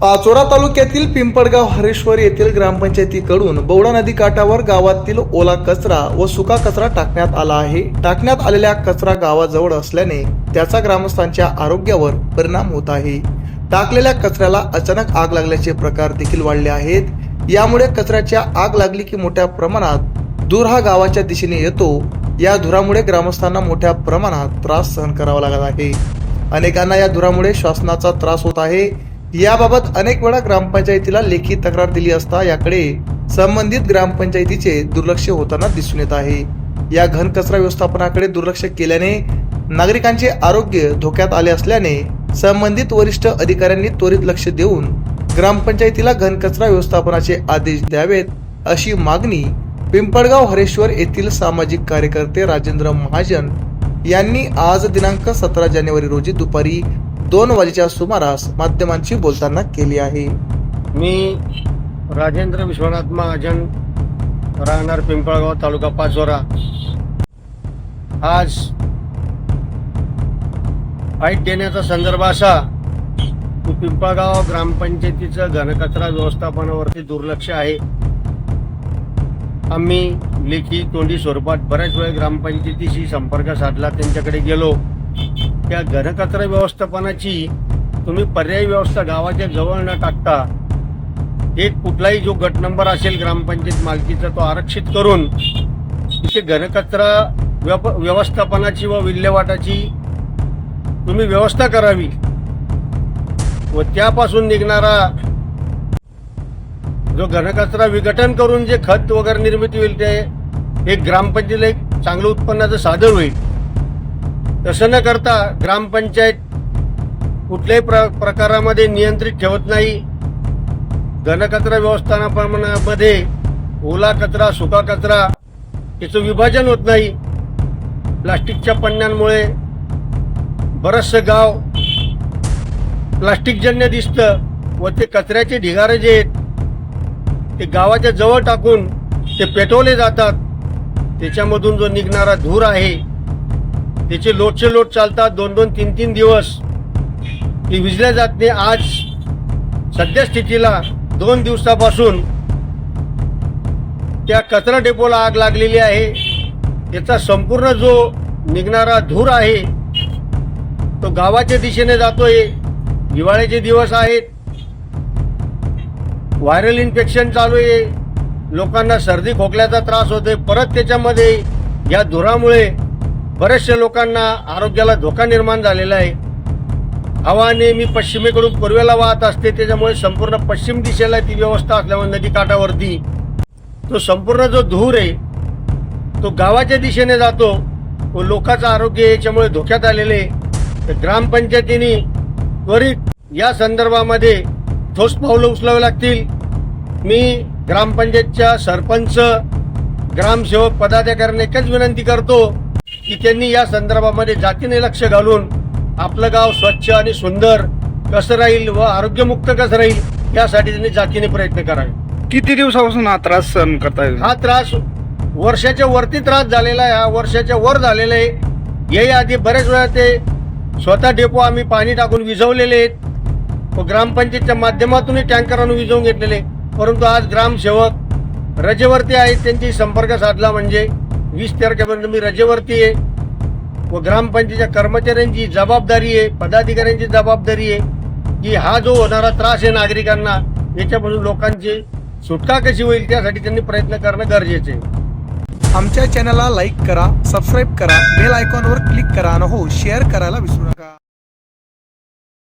पाचोरा तालुक्यातील पिंपळगाव हरेश्वर येथील ग्रामपंचायतीकडून बौडा नदी काठावर गावातील ओला कचरा व सुका कचरा टाकण्यात आला आहे. टाकण्यात आलेल्या कचरा गावाजवळ असल्याने त्याचा ग्रामस्थांच्या आरोग्यावर परिणाम होत आहे. टाकलेल्या कचऱ्याला अचानक आग लागल्याचे प्रकार देखील वाढले आहेत. यामुळे कचऱ्याच्या आग लागली की मोठ्या प्रमाणात धूर हा गावाच्या दिशेने येतो. या धुरामुळे ग्रामस्थांना मोठ्या प्रमाणात त्रास सहन करावा लागत आहे. अनेकांना या धुरामुळे श्वासनाचा त्रास होत आहे. याबाबत अनेक वेळा ग्रामपंचायतीला लेखी तक्रार दिली असता याकडे संबंधित ग्रामपंचायतीचे दुर्लक्ष होताना दिसून येत आहे. या घन कचरा व्यवस्थापनाकडे दुर्लक्ष केल्याने नागरिकांचे आरोग्य धोक्यात आले असल्याने संबंधित वरिष्ठ अधिकाऱ्यांनी त्वरित लक्ष देऊन ग्रामपंचायतीला घनकचरा व्यवस्थापनाचे आदेश द्यावेत अशी मागणी पिंपळगाव हरेश्वर येथील सामाजिक कार्यकर्ते राजेंद्र महाजन यांनी आज दिनांक सतरा जानेवारी रोजी दुपारी दोन वाजेच्या सुमारास माध्यमांशी बोलताना केली आहे. मी राजेंद्र विश्वनाथ महाजन राहणार पिंपळगाव तालुका पाचोरा. आज फाईट देण्याचा संदर्भ असा की पिंपळगाव ग्रामपंचायतीचं घनकचरा व्यवस्थापनावरती दुर्लक्ष आहे. आम्ही लेखी तोंडी स्वरूपात बऱ्याच वेळ ग्रामपंचायतीशी संपर्क साधला त्यांच्याकडे गेलो. त्या घनकचरा व्यवस्थापनाची तुम्ही पर्यायी व्यवस्था गावाच्या जवळ न टाकता एक कुठलाही जो गट नंबर असेल ग्रामपंचायत मालकीचा तो आरक्षित करून तिथे घनकचरा व्यप व्यवस्थापनाची व विल्हेवाटाची तुम्ही व्यवस्था करावी व त्यापासून निघणारा जो घनकचरा विघटन करून जे खत वगैरे निर्मिती होईल ते एक ग्रामपंचायतीला एक चांगलं उत्पन्नाचं साधन होईल. तसं न करता ग्रामपंचायत कुठल्याही प्र प्रकारामध्ये नियंत्रित ठेवत नाही. घनकचरा व्यवस्थापनामध्ये ओला कचरा सुका कचरा याचं विभाजन होत नाही. प्लास्टिकच्या पन्न्यांमुळे बरचसं गाव प्लास्टिकजन्य दिसतं व ते कचऱ्याचे ढिगारे जे आहेत ते गावाच्या जवळ टाकून ते पेटवले जातात. त्याच्यामधून जो निघणारा धूर आहे त्याचे लोटचे लोट चालतात दोन दोन तीन तीन दिवस. ती विजल्या जात नाही. आज सध्या स्थितीला दोन दिवसापासून त्या कचरा डेपोला आग लागलेली आहे. त्याचा संपूर्ण जो निघणारा धूर आहे तो गावाच्या दिशेने जातोय. हिवाळ्याचे दिवस आहेत. व्हायरल इन्फेक्शन चालू आहे लोकांना सर्दी खोकल्याचा त्रास होतोय. परत त्याच्यामध्ये या धुरामुळे बऱ्याचशा लोकांना आरोग्याला धोका निर्माण झालेला आहे. हवा नेहमी पश्चिमेकडून पूर्वेला वाहत असते त्याच्यामुळे संपूर्ण पश्चिम दिशेला ती व्यवस्था असल्यामुळे नदी काठावरती. तो संपूर्ण जो धूर आहे तो गावाच्या दिशेने जातो. व लोकांचं आरोग्य याच्यामुळे धोक्यात आलेले तर ग्रामपंचायतीने त्वरित या संदर्भामध्ये ठोस पावलं उचलावे लागतील. मी ग्रामपंचायतच्या सरपंच ग्रामसेवक पदाधिकाऱ्यांना एकच विनंती करतो. की त्यांनी या संदर्भामध्ये जातीने लक्ष घालून आपलं गाव स्वच्छ आणि सुंदर कसं राहील व आरोग्यमुक्त कसं राहील यासाठी त्यांनी जातीने प्रयत्न करावे. किती दिवसापासून हा त्रास सहन करताय हा त्रास वर्षाच्या वरती त्रास झालेला आहे हा वर्षाच्या वर झालेला आहे. याही आधी बरेच वेळा ते स्वतः डेपो आम्ही पाणी टाकून विझवलेले आहेत. व ग्रामपंचायतच्या माध्यमातूनही टँकर आणून विझवून घेतलेले परंतु आज ग्रामसेवक रजेवरती आहेत त्यांची संपर्क साधला म्हणजे वीस तारखेपर्यंत मी रजेवरती आहे. व ग्रामपंचायतीच्या कर्मचाऱ्यांची जबाबदारी आहे पदाधिकाऱ्यांची जबाबदारी आहे की हा जो होणारा त्रास आहे नागरिकांना याच्यापासून लोकांची सुटका कशी होईल त्यासाठी त्यांनी प्रयत्न करणं गरजेचे आहे. आमच्या चॅनलला लाईक करा सबस्क्राईब करा बेल आयकॉनवर क्लिक करा आणि हो शेअर करायला विसरू नका.